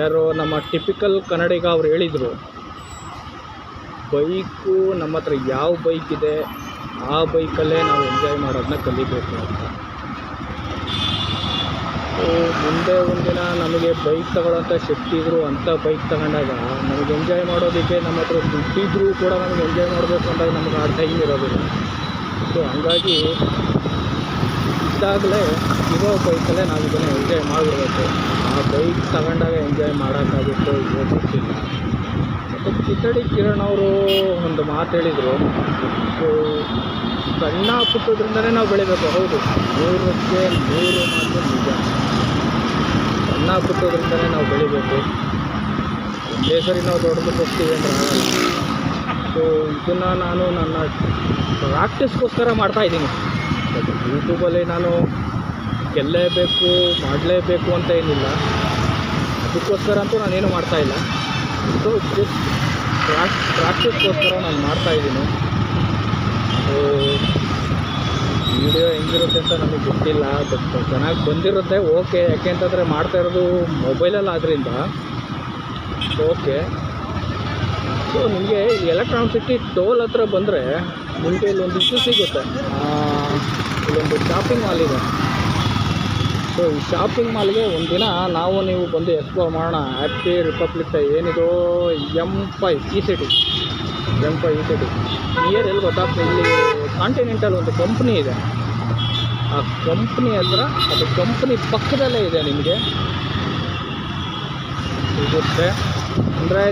ಯಾರೋ ನಮ್ಮ ಟಿಪಿಕಲ್ ಕನ್ನಡಿಗ ಅವ್ರು ಹೇಳಿದರು, ಬೈಕು ನಮ್ಮ ಹತ್ರ ಯಾವ ಬೈಕ್ ಇದೆ, ಆ ಬೈಕಲ್ಲೇ ನಾವು ಎಂಜಾಯ್ ಮಾಡೋದನ್ನ ಕಲಿಬೇಕು ಅಂತ. ಮುಂದೆ ಒಂದಿನ ನಮಗೆ ಬೈಕ್ ತಗೊಳ್ಳೋಂಥ ಶಕ್ತಿ ಇದ್ದರು ಅಂಥ ಬೈಕ್ ತಗೊಂಡಾಗ ನಮಗೆ ಎಂಜಾಯ್ ಮಾಡೋದಕ್ಕೆ ನಮ್ಮ ಹತ್ರ ದುಡ್ಡಿದ್ರೂ ಕೂಡ ನಮಗೆ ಎಂಜಾಯ್ ಮಾಡಬೇಕು ಅಂದಾಗ ನಮ್ಗೆ ಆ ಟೈಮ್ ಇರೋದಿಲ್ಲ ಸೊ ಹಂಗಾಗಿ ಇದ್ದಾಗಲೇ ಇರೋ ಬೈಕಲ್ಲೇ ನಾವು ಇದನ್ನು ಎಂಜಾಯ್ ಮಾಡಿಬಿಡ್ಬೇಕು. ಆ ಬೈಕ್ ತಗೊಂಡಾಗ ಎಂಜಾಯ್ ಮಾಡೋಕ್ಕಾಗುತ್ತೋ ಇಲ್ಲೋ ಗೊತ್ತಿಲ್ಲ. ಮತ್ತು ಕಿತ್ತಡಿ ಕಿರಣ್ ಅವರು ಒಂದು ಮಾತು ಹೇಳಿದರು. ಸಣ್ಣ ಪುಟ್ಟದ್ರಿಂದಲೇ ನಾವು ಬೆಳಿಬೇಕು. ಹೌದು, ನೂರಕ್ಕೆ ನೂರು ಮಾತು ನಿಜ. ಸಣ್ಣ ಪುಟ್ಟದ್ರಿಂದಲೇ ನಾವು ಬೆಳಿಬೇಕು. ಒಂದೇ ಸರಿ ನಾವು ದೊಡ್ಡದು ಹೋಗ್ತೀವಿ ಅಂದರೆ ಆಗಲ್ಲ. ಸೊ ಇದನ್ನು ನಾನು ನನ್ನ ಪ್ರಾಕ್ಟೀಸ್ಗೋಸ್ಕರ ಮಾಡ್ತಾಯಿದ್ದೀನಿ ಬಟ್ ಯೂಟ್ಯೂಬಲ್ಲಿ ನಾನು ಗೆಲ್ಲಲೇಬೇಕು, ಮಾಡಲೇಬೇಕು ಅಂತ ಏನಿಲ್ಲ. ಅದಕ್ಕೋಸ್ಕರ ಅಂತೂ ನಾನೇನು ಮಾಡ್ತಾಯಿಲ್ಲ ಸೊ ಜಸ್ಟ್ ಪ್ರಾಕ್ ಪ್ರಾಕ್ಟೀಸ್ಗೋಸ್ಕರ ನಾನು ಮಾಡ್ತಾಯಿದ್ದೀನಿ ಅದು ವಿಡಿಯೋ ಹೆಂಗಿರುತ್ತೆ ಅಂತ ನನಗೆ ಗೊತ್ತಿಲ್ಲ ಬಟ್ ಚೆನ್ನಾಗಿ ಬಂದಿರುತ್ತೆ ಓಕೆ ಯಾಕೆ ಅಂತಂದರೆ ಮಾಡ್ತಾ ಇರೋದು ಮೊಬೈಲಲ್ಲಿ ಆದ್ದರಿಂದ ಓಕೆ ಸೊ ನಿಮಗೆ ಎಲೆಕ್ಟ್ರಾನಿಕ್ ಸಿಟಿ ಟೋಲ್ ಹತ್ರ ಬಂದರೆ, ನಿಮಗೆ ಒಂದು ಇಶ್ಯೂ ಸಿಗುತ್ತೆ. ಇಲ್ಲೊಂದು ಶಾಪಿಂಗ್ ಮಾಲ್ ಇದೆ. ಸೊ ಈ ಶಾಪಿಂಗ್ ಮಾಲ್ಗೆ ಒಂದಿನ ನಾವು, ನೀವು ಬಂದು ಎಕ್ಸ್ಪ್ಲೋರ್ ಮಾಡೋಣ. ಹ್ಯಾಪಿ ರಿಪಬ್ಲಿಕ್ ಏನಿದು? M five E city M five E city near ಎಲ್ಲಿ ಗೊತ್ತಾಗ್ತದೆ ಇಲ್ಲಿ. ಕಾಂಟಿನೆಂಟಲ್ ಒಂದು ಕಂಪ್ನಿ ಇದೆ. ಆ ಕಂಪ್ನಿ ಹತ್ರ, ಅದು ಕಂಪ್ನಿ ಪಕ್ಕದಲ್ಲೇ ಇದೆ ನಿಮಗೆ. ಸಿಗುತ್ತೆ ಅಂದರೆ